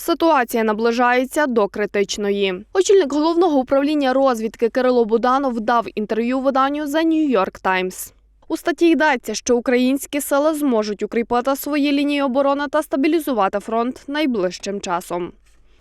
Ситуація наближається до критичної. Очільник головного управління розвідки Кирило Буданов дав інтерв'ю виданню The New York Times. У статті йдеться, що українські сили зможуть укріпити свої лінії оборони та стабілізувати фронт найближчим часом.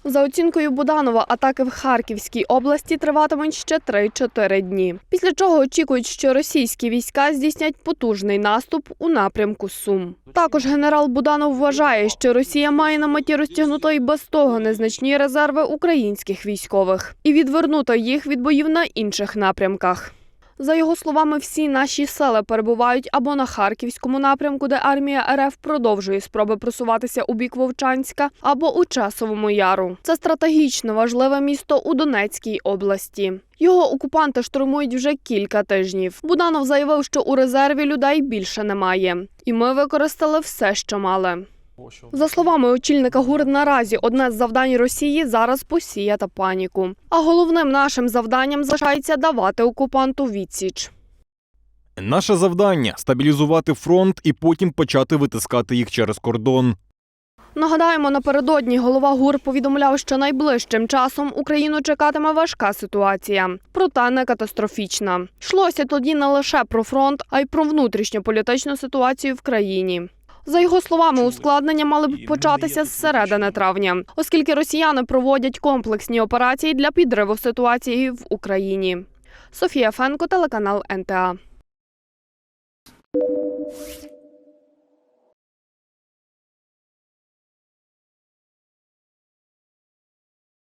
За оцінкою Буданова, атаки в Харківській області триватимуть ще 3-4 дні. Після чого очікують, що російські війська здійснять потужний наступ у напрямку Сум. Також генерал Буданов вважає, що Росія має на меті розтягнути і без того незначні резерви українських військових і відвернути їх від боїв на інших напрямках. За його словами, всі наші сели перебувають або на харківському напрямку, де армія РФ продовжує спроби просуватися у бік Вовчанська, або у Часовому Яру. Це стратегічно важливе місто у Донецькій області. Його окупанти штурмують вже кілька тижнів. Буданов заявив, що у резерві людей більше немає, і ми використали все, що мали. За словами очільника ГУР, наразі одне з завдань Росії зараз посіяти паніку. А головним нашим завданням залишається давати окупанту відсіч. Наше завдання стабілізувати фронт і потім почати витискати їх через кордон. Нагадаємо, напередодні голова ГУР повідомляв, що найближчим часом Україну чекатиме важка ситуація, проте не катастрофічна. Йшлося тоді не лише про фронт, а й про внутрішньополітичну ситуацію в країні. За його словами, ускладнення мали б початися з середини травня, оскільки росіяни проводять комплексні операції для підриву ситуації в Україні. Софія Фенко, телеканал НТА.